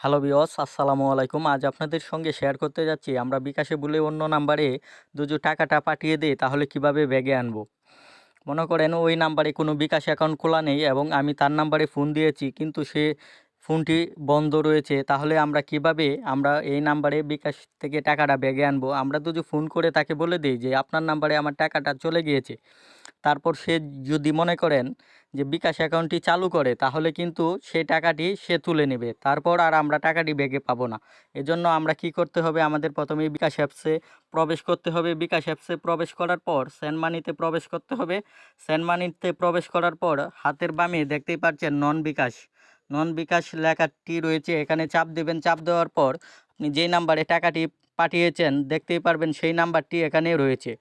Hello বিয়স আসসালামু আলাইকুম। আজ আপনাদের সঙ্গে শেয়ার করতে যাচ্ছি। আমরা বিকাশে বলে অন্য নাম্বারে দুজো টাকাটা পাঠিয়ে দিই, তাহলে কীভাবে ব্যাগে আনব? মনে করেন ওই নাম্বারে কোনো বিকাশ অ্যাকাউন্ট খোলা নেই এবং আমি তার নাম্বারে ফোন দিয়েছি, কিন্তু সে ফোনটি বন্ধ রয়েছে, তাহলে আমরা কীভাবে আমরা এই নাম্বারে বিকাশ থেকে টাকাটা ব্যাগে আনব? আমরা দুজো ফোন করে তাকে বলে দিই যে, আপনার নাম্বারে আমার টাকাটা চলে গিয়েছে। তারপর সে যদি মনে করেন যে বিকাশ অ্যাকাউন্টটি চালু করে, তাহলে কিন্তু সেই টাকাটি সে তুলে নেবে। তারপর আর আমরা টাকাটি ব্যাগে পাবো না। এজন্য আমরা কি করতে হবে? আমাদের প্রথমে বিকাশ অ্যাপসে প্রবেশ করতে হবে। বিকাশ অ্যাপসে প্রবেশ করার পর সেন্ড মানিতে প্রবেশ করতে হবে। সেন্ড মানিতে প্রবেশ করার পর হাতের বামে দেখতেই পাচ্ছেন নন বিকাশ। নন বিকাশ লেখাটি রয়েছে। এখানে চাপ দেবেন। চাপ দেওয়ার পর আপনি যেই নাম্বারে টাকাটি পাঠিয়েছেন, দেখতেই পারবেন সেই নাম্বারটি এখানে রয়েছে।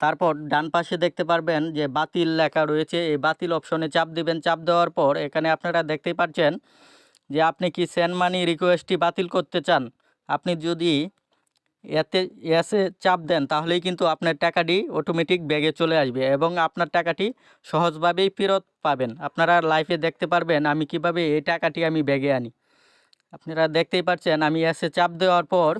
তারপর ডান পাশে দেখতে পারবেন যে বাতিল লেখা রয়েছে। এই বাতিল অপশনে চাপ দিবেন। চাপ দেওয়ার পর এখানে আপনারা দেখতেই পাচ্ছেন যে আপনি কি সেন্ড মানি রিকোয়েস্টটি বাতিল করতে চান? আপনি যদি এতে, এসে চাপ দেন তাহলেই কিন্তু আপনার টাকাটি অটোমেটিক ব্যাগে চলে আসবে এবং আপনার টাকাটি সহজভাবেই ফেরত পাবেন। আপনারা লাইফে দেখতে পারবেন আমি কীভাবে এই টাকাটি আমি ব্যাগে আনি। আপনারা দেখতেই পাচ্ছেন আমি এসে চাপ দেওয়ার পর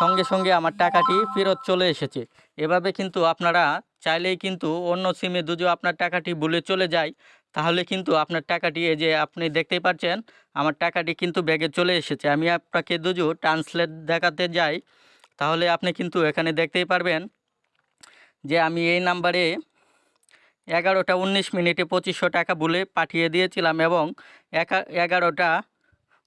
সঙ্গে সঙ্গে আমার টাকাটি ফেরত চলে এসেছে। এভাবে কিন্তু আপনারা চাইলেই কিন্তু অন্য সিমে দুজো আপনার টাকাটি ভুলে চলে যায়, তাহলে কিন্তু আপনার টাকাটি এই যে আপনি দেখতেই পাচ্ছেন, আমার টাকাটি কিন্তু ব্যাগে চলে এসেছে। আমি আপনাকে দুজো ট্রান্সলেট দেখাতে যাই, তাহলে আপনি কিন্তু এখানে দেখতেই পারবেন যে আমি এই নাম্বারে এগারোটা উনিশ মিনিটে পঁচিশশো টাকা বলে পাঠিয়ে দিয়েছিলাম এবং এগারোটা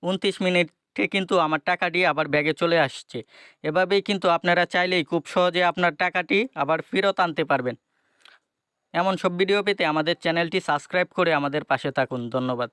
উনত্রিশ মিনিটে কিন্তু আমার টাকাটি আবার ব্যাগে চলে আসছে। এভাবেই কিন্তু আপনারা চাইলেই খুব সহজে আপনার টাকাটি আবার ফেরত আনতে পারবেন। এমন সব ভিডিও পেতে আমাদের চ্যানেলটি সাবস্ক্রাইব করে আমাদের পাশে থাকুন। ধন্যবাদ।